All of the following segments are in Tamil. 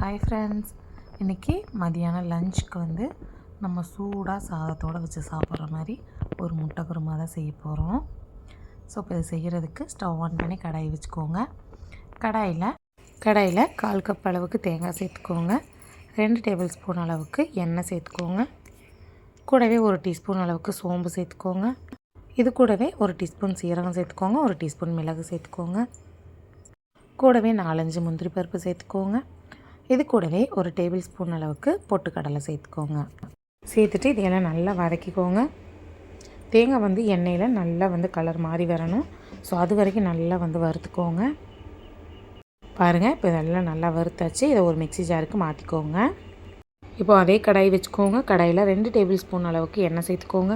ஹாய் ஃப்ரெண்ட்ஸ் இன்றைக்கி மதியானம் லஞ்சுக்கு வந்து நம்ம சூடாக சாதத்தோடு வச்சு சாப்பிட்ற மாதிரி ஒரு முட்டை குருமா தான் செய்ய போகிறோம் ஸோ இப்போ இது செய்கிறதுக்கு ஸ்டவ் ஆன் பண்ணி கடாய் வச்சுக்கோங்க. கடாயில் கடாயில் கால் கப் அளவுக்கு தேங்காய் சேர்த்துக்கோங்க. ரெண்டு டேபிள் ஸ்பூன் அளவுக்கு எண்ணெய் சேர்த்துக்கோங்க. கூடவே ஒரு டீஸ்பூன் அளவுக்கு சோம்பு சேர்த்துக்கோங்க. இது கூடவே ஒரு டீஸ்பூன் சீரகம் சேர்த்துக்கோங்க. ஒரு டீஸ்பூன் மிளகு சேர்த்துக்கோங்க. கூடவே நாலஞ்சு முந்திரி பருப்பு சேர்த்துக்கோங்க. இது கூடவே ஒரு டேபிள் ஸ்பூன் அளவுக்கு பொட்டுக்கடலை சேர்த்துக்கோங்க. சேர்த்துட்டு இதையெல்லாம் நல்லா வதக்கிக்கோங்க. தேங்காய் வந்து எண்ணெயில் நல்லா வந்து கலர் மாறி வரணும். ஸோ அது வரைக்கும் நல்லா வந்து வறுத்துக்கோங்க. பாருங்கள் இப்போ இதெல்லாம் நல்லா வறுத்தாச்சு. இதை ஒரு மிக்சி ஜாருக்கு மாற்றிக்கோங்க இப்போ அதே கடாய் வச்சுக்கோங்க. கடாயில் ரெண்டு டேபிள் ஸ்பூன் அளவுக்கு எண்ணெய் சேர்த்துக்கோங்க.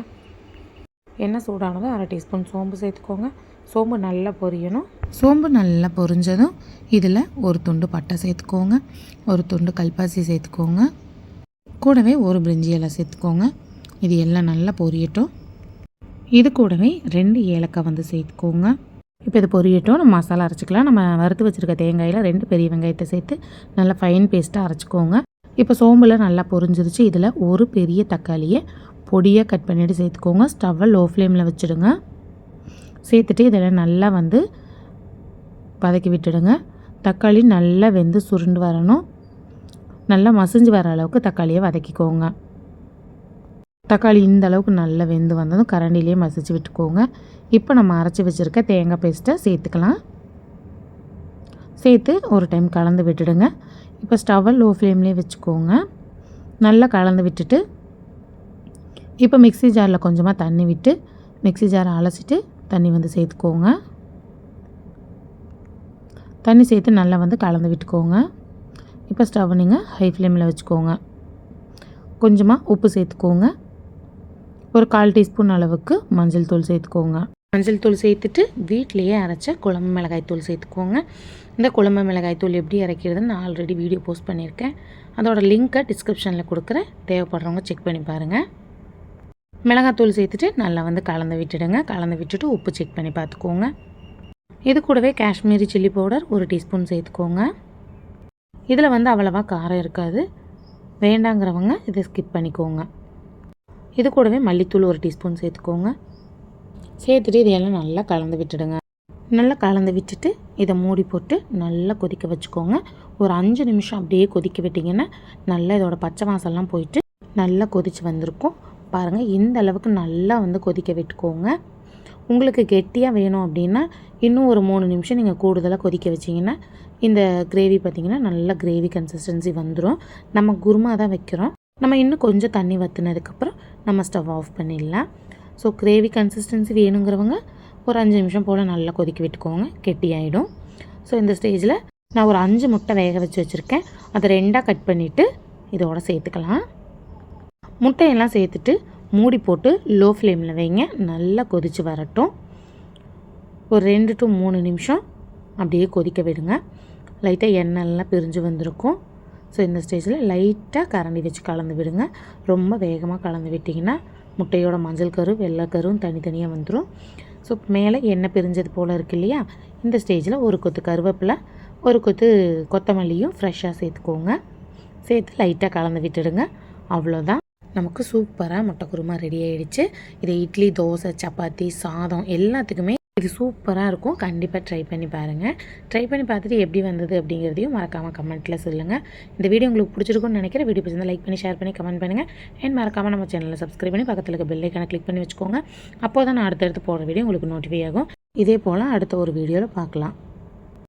எண்ணெய் சூடானதும் அரை டீஸ்பூன் சோம்பு சேர்த்துக்கோங்க. சோம்பு நல்லா பொரியணும். சோம்பு நல்லா பொரிஞ்சதும் இதில் ஒரு துண்டு பட்டை சேர்த்துக்கோங்க. ஒரு துண்டு கல்பாசி சேர்த்துக்கோங்க. கூடவே ஒரு பிரிஞ்சி இலை சேர்த்துக்கோங்க. இது எல்லாம் நல்லா பொரியட்டும். இது கூடவே ரெண்டு ஏலக்காய் வந்து சேர்த்துக்கோங்க. இப்போ இது பொரியட்டும். நம்ம மசாலா அரைச்சிக்கலாம். நம்ம வறுத்து வச்சுருக்க தேங்காயில் ரெண்டு பெரிய வெங்காயத்தை சேர்த்து நல்லா ஃபைன் பேஸ்ட்டாக அரைச்சிக்கோங்க. இப்போ சோம்பில் நல்லா பொரிஞ்சிருச்சு. இதில் ஒரு பெரிய தக்காளியை பொடியாக கட் பண்ணிவிட்டு சேர்த்துக்கோங்க. ஸ்டவ்வை லோ ஃப்ளேமில் வச்சுடுங்க. சேர்த்துட்டு இதில் நல்லா வந்து வதக்கி விட்டுடுங்க. தக்காளி நல்லா வெந்து சுருண்டு வரணும். நல்லா மசிஞ்சு வர அளவுக்கு தக்காளியை வதக்கிக்கோங்க. தக்காளி இந்த அளவுக்கு நல்லா வெந்து வந்ததும் கரண்டிலேயே மசிச்சு விட்டுக்கோங்க. இப்போ நம்ம அரைச்சி வச்சுருக்க தேங்காய் பேஸ்ட்டை சேர்த்துக்கலாம். சேர்த்து ஒரு டைம் கலந்து விட்டுடுங்க. இப்போ ஸ்டவ்வை லோ ஃப்ளேம்லேயே வச்சுக்கோங்க. நல்லா கலந்து விட்டுட்டு இப்போ மிக்சி ஜாரில் கொஞ்சமாக தண்ணி விட்டு மிக்சி ஜாரை அலசிட்டு தண்ணி வந்து சேர்த்துக்கோங்க. தண்ணி சேர்த்து நல்லா வந்து கலந்து விட்டுக்கோங்க. இப்போ ஸ்டவ் நீங்கள் ஹை ஃப்ளேமில் வச்சுக்கோங்க. கொஞ்சமாக உப்பு சேர்த்துக்கோங்க. ஒரு கால் டீஸ்பூன் அளவுக்கு மஞ்சள் தூள் சேர்த்துக்கோங்க. மஞ்சள் தூள் சேர்த்துட்டு வீட்லேயே அரைச்ச குழம்பு மிளகாய் தூள் சேர்த்துக்கோங்க. இந்த குழம்பு மிளகாய் தூள் எப்படி அரைக்கிறதுன்னு நான் ஆல்ரெடி வீடியோ போஸ்ட் பண்ணியிருக்கேன். அதோடய லிங்க்கை டிஸ்கிரிப்ஷனில் கொடுக்குறேன். தேவைப்படுறவங்க செக் பண்ணி பாருங்கள் மிளகாத்தூள் சேர்த்துட்டு நல்லா வந்து கலந்து விட்டுடுங்க. கலந்து விட்டுட்டு உப்பு செக் பண்ணி பார்த்துக்கோங்க. இது கூடவே காஷ்மீரி சில்லி பவுடர் ஒரு டீஸ்பூன் சேர்த்துக்கோங்க. இதில் வந்து அவ்வளோவா காரம் இருக்காது. வேண்டாங்கிறவங்க இதை ஸ்கிப் பண்ணிக்கோங்க. இது கூடவே மல்லித்தூள் ஒரு டீஸ்பூன் சேர்த்துக்கோங்க. சேர்த்துட்டு இதையெல்லாம் நல்லா கலந்து விட்டுடுங்க. நல்லா கலந்து விட்டுட்டு இதை மூடி போட்டு நல்லா கொதிக்க வச்சுக்கோங்க. ஒரு அஞ்சு நிமிஷம் அப்படியே கொதிக்க விட்டிங்கன்னா நல்லா இதோட பச்சை வாசம்லாம் போயிட்டு நல்லா கொதித்து வந்திருக்கும். பாருங்கள் இந்த அளவுக்கு நல்லா வந்து கொதிக்க விட்டுக்கோங்க. உங்களுக்கு கெட்டியாக வேணும் அப்படின்னா இன்னும் ஒரு மூணு நிமிஷம் நீங்கள் கூடுதலாக கொதிக்க வச்சிங்கன்னா இந்த கிரேவி பார்த்திங்கன்னா நல்ல கிரேவி கன்சிஸ்டன்சி வந்துடும் நம்ம குருமா தான் வைக்கிறோம். நம்ம இன்னும் கொஞ்சம் தண்ணி வற்றுனதுக்கப்புறம் நம்ம ஸ்டவ் ஆஃப் பண்ணிடலாம். ஸோ கிரேவி கன்சிஸ்டன்சி வேணுங்கிறவங்க ஒரு அஞ்சு நிமிஷம் போல் நல்லா கொதிக்க விட்டுக்கோங்க. கெட்டியாயிடும். ஸோ இந்த ஸ்டேஜில் நான் ஒரு அஞ்சு முட்டை வேக வச்சு வச்சுருக்கேன். அதை ரெண்டாக கட் பண்ணிவிட்டு இதோட சேர்த்துக்கலாம். முட்டையெல்லாம் சேர்த்துட்டு மூடி போட்டு லோ ஃப்ளேமில் வைங்க. நல்லா கொதித்து வரட்டும். ஒரு ரெண்டு டு மூணு நிமிஷம் அப்படியே கொதிக்க விடுங்க. லைட்டாக எண்ணெய்லாம் பிரிஞ்சு வந்திருக்கும். ஸோ இந்த ஸ்டேஜில் லைட்டாக கரண்டி வச்சு கலந்து விடுங்க. ரொம்ப வேகமாக கலந்து விட்டிங்கன்னா முட்டையோட மஞ்சள் கரு வெள்ளை கரும் தனித்தனியாக வந்துடும் ஸோ மேலே எண்ணெய் பிரிஞ்சது போல் இருக்கு இல்லையா? இந்த ஸ்டேஜில் ஒரு கொத்து கருவேப்பிலை ஒரு கொத்து கொத்தமல்லியும் ஃப்ரெஷ்ஷாக சேர்த்துக்கோங்க. சேர்த்து லைட்டாக கலந்து விட்டுடுங்க. அவ்வளோதான் நமக்கு சூப்பராக முட்டை குருமா ரெடி ஆகிடுச்சு இது இட்லி தோசை சப்பாத்தி சாதம் எல்லாத்துக்குமே இது சூப்பராக இருக்கும். கண்டிப்பாக ட்ரை பண்ணி பாருங்கள் ட்ரை பண்ணி பார்த்துட்டு எப்படி வந்தது அப்படிங்கிறதையும் மறக்காமல் கமெண்ட்டில் சொல்லுங்கள் இந்த வீடியோ உங்களுக்கு பிடிச்சிருக்கும்னு நினைக்கிறேன். வீடியோ பிடிச்சிருந்தா லைக் பண்ணி ஷேர் பண்ணி கமெண்ட் பண்ணுங்கள் அண்ட் மறக்காமல் நம்ம சேனலில் சப்ஸ்கிரைப் பண்ணி பக்கத்தில் இருக்க பெல்லைக்கான கிளிக் பண்ணி வச்சுக்கோங்க. அப்போ தான் நான் அடுத்தடுத்து போகிற வீடியோ உங்களுக்கு நோட்டிஃபை ஆகும். இதே போல் அடுத்த ஒரு வீடியோவில் பார்க்கலாம்.